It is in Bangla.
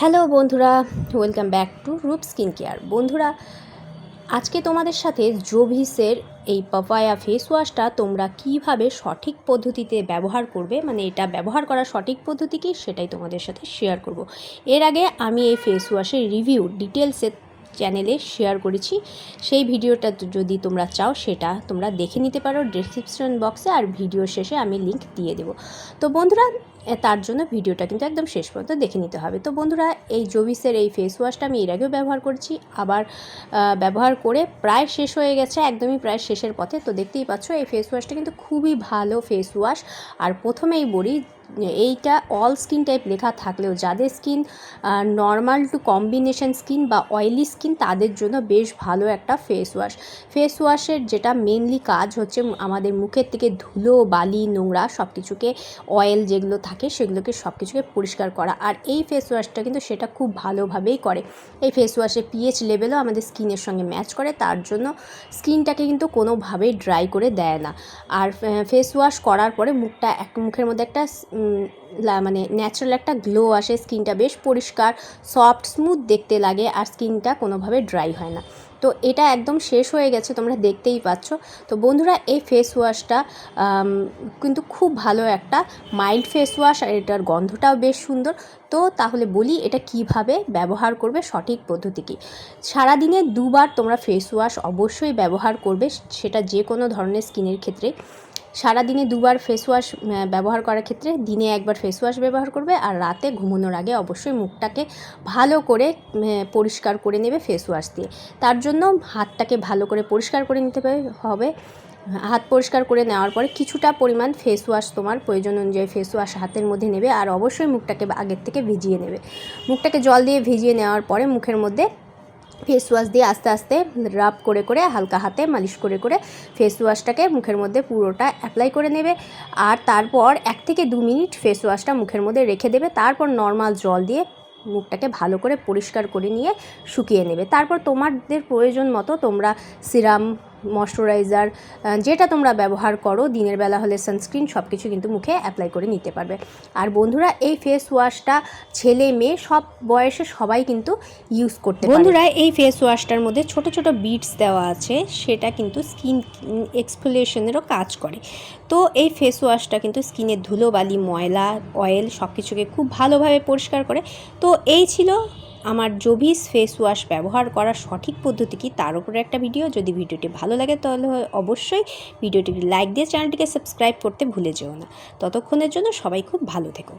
হ্যালো বন্ধুরা welcome back to Rup skin care বন্ধুরা, আজকে তোমাদের সাথে জোভিসের এই পাপায়া ফেস ওয়াশটা তোমরা কীভাবে সঠিক পদ্ধতিতে ব্যবহার করবে মানে এটা ব্যবহার করার সঠিক পদ্ধতি কী সেটাই তোমাদের সাথে শেয়ার করব। এর আগে আমি এই ফেস ওয়াশের রিভিউ ডিটেলসে চ্যানেলে শেয়ার করেছি, সেই ভিডিওটা যদি তোমরা চাও সেটা তোমরা দেখে নিতে পারো ডিসক্রিপশন বক্সে আর ভিডিও শেষে আমি লিংক দিয়ে দেবো। তো বন্ধুরা তার জন্য ভিডিওটা কিন্তু একদম শেষ পর্যন্ত দেখে নিতে হবে। তো বন্ধুরা, এই জোভিসের এই ফেস ওয়াশটা আমি এর আগেও ব্যবহার করছি, আবার ব্যবহার করে প্রায় শেষ হয়ে গেছে, একদমই প্রায় শেষের পথে। তো দেখতেই পাচ্ছ, এই ফেস ওয়াশটা কিন্তু খুবই ভালো ফেস ওয়াশ আর প্রথমেই বলি এইটা অল স্কিন টাইপ লেখা থাকলেও যাদের skin normal to combination skin বা অয়েলি স্কিন তাদের জন্য বেশ ভালো একটা ফেস ওয়াশ ফেস ওয়াশের যেটা মেনলি কাজ হচ্ছে আমাদের মুখের থেকে ধুলো, বালি, নোংরা সব কিছুকে অয়েল যেগুলো থাকে সেগুলোকে সব কিছুকে পরিষ্কার করা। আর এই ফেস ওয়াশটা কিন্তু সেটা খুব ভালোভাবেই করে। এই ফেস ওয়াশে পিএইচ লেভেলও আমাদের স্কিনের সঙ্গে ম্যাচ করে, তার জন্য স্কিনটাকে কিন্তু কোনোভাবেই ড্রাই করে দেয় না। আর ফেস ওয়াশ করার পরে মুখটা এক, মুখের মধ্যে একটা মানে ন্যাচারাল একটা গ্লো আসে, স্কিনটা বেশ পরিষ্কার সফট স্মুথ দেখতে লাগে আর স্কিনটা কোনোভাবে ড্রাই হয় না। তো এটা একদম শেষ হয়ে গেছে, তোমরা দেখতেই পাচ্ছ। তো বন্ধুরা, এই ফেস ওয়াশটা কিন্তু খুব ভালো একটা মাইল্ড ফেস ওয়াশ আর এটার গন্ধটাও বেশ সুন্দর। তো তাহলে বলি, এটা কীভাবে ব্যবহার করবে সঠিক পদ্ধতি কী? সারাদিনে দুবার তোমরা ফেস ওয়াশ অবশ্যই ব্যবহার করবে, সেটা যে কোনো ধরনের স্কিনের ক্ষেত্রে। সারাদিনে দুবার ফেস ওয়াশ ব্যবহার করার ক্ষেত্রে দিনে একবার ফেস ওয়াশ ব্যবহার করবে আর রাতে ঘুমানোর আগে অবশ্যই মুখটাকে ভালো করে পরিষ্কার করে নেবে ফেস ওয়াশ দিয়ে। তার জন্য হাতটাকে ভালো করে পরিষ্কার করে নিতে হবে- হাত পরিষ্কার করে নেওয়ার পরে কিছুটা পরিমাণ ফেস ওয়াশ তোমার প্রয়োজন অনুযায়ী ফেস ওয়াশ হাতের মধ্যে নেবে আর অবশ্যই মুখটাকে আগের থেকে ভিজিয়ে নেবে। মুখটাকে জল দিয়ে ভিজিয়ে নেওয়ার পরে মুখের মধ্যে ফেস ওয়াশ দিয়ে আস্তে আস্তে রাব করে করে হালকা হাতে মালিশ করে করে ফেস ওয়াশটাকে মুখের মধ্যে পুরোটা অ্যাপ্লাই করে নেবে। আর তারপর এক থেকে দু মিনিট ফেস ওয়াশটা মুখের মধ্যে রেখে দেবে। তারপর নর্মাল জল দিয়ে মুখটাকে ভালো করে পরিষ্কার করে নিয়ে শুকিয়ে নেবে। তারপর তোমাদের প্রয়োজন মতো তোমরা সিরাম ময়শ্চারাইজার যেটা তোমরা ব্যবহার করো, দিনের বেলা হলে সানস্ক্রিন সব কিছু কিন্তু মুখে অ্যাপ্লাই করে নিতে পারবে। আর বন্ধুরা, এই ফেস ওয়াশটা ছেলে, মেয়ে, সব বয়সে সবাই কিন্তু ইউজ করতে বন্ধুরা, এই ফেস ওয়াশটার মধ্যে ছোট ছোট বিটস দেওয়া আছে, সেটা কিন্তু স্কিন এক্সফোলিয়েশনেরও কাজ করে। তো এই ফেস ওয়াশটা কিন্তু স্কিনের ধুলোবালি ময়লা অয়েল সব কিছুকে খুব ভালোভাবে পরিষ্কার করে। তো এই ছিল আমার জোভিস ফেস ওয়াশ ব্যবহার করার সঠিক পদ্ধতি কি তার উপরে একটা ভিডিও যদি ভিডিওটি ভালো লাগে তাহলে অবশ্যই ভিডিওটি লাইক দিয়ে চ্যানেলটিকে সাবস্ক্রাইব করতে ভুলে যেও না। ততক্ষণের জন্য সবাই খুব ভালো থেকো।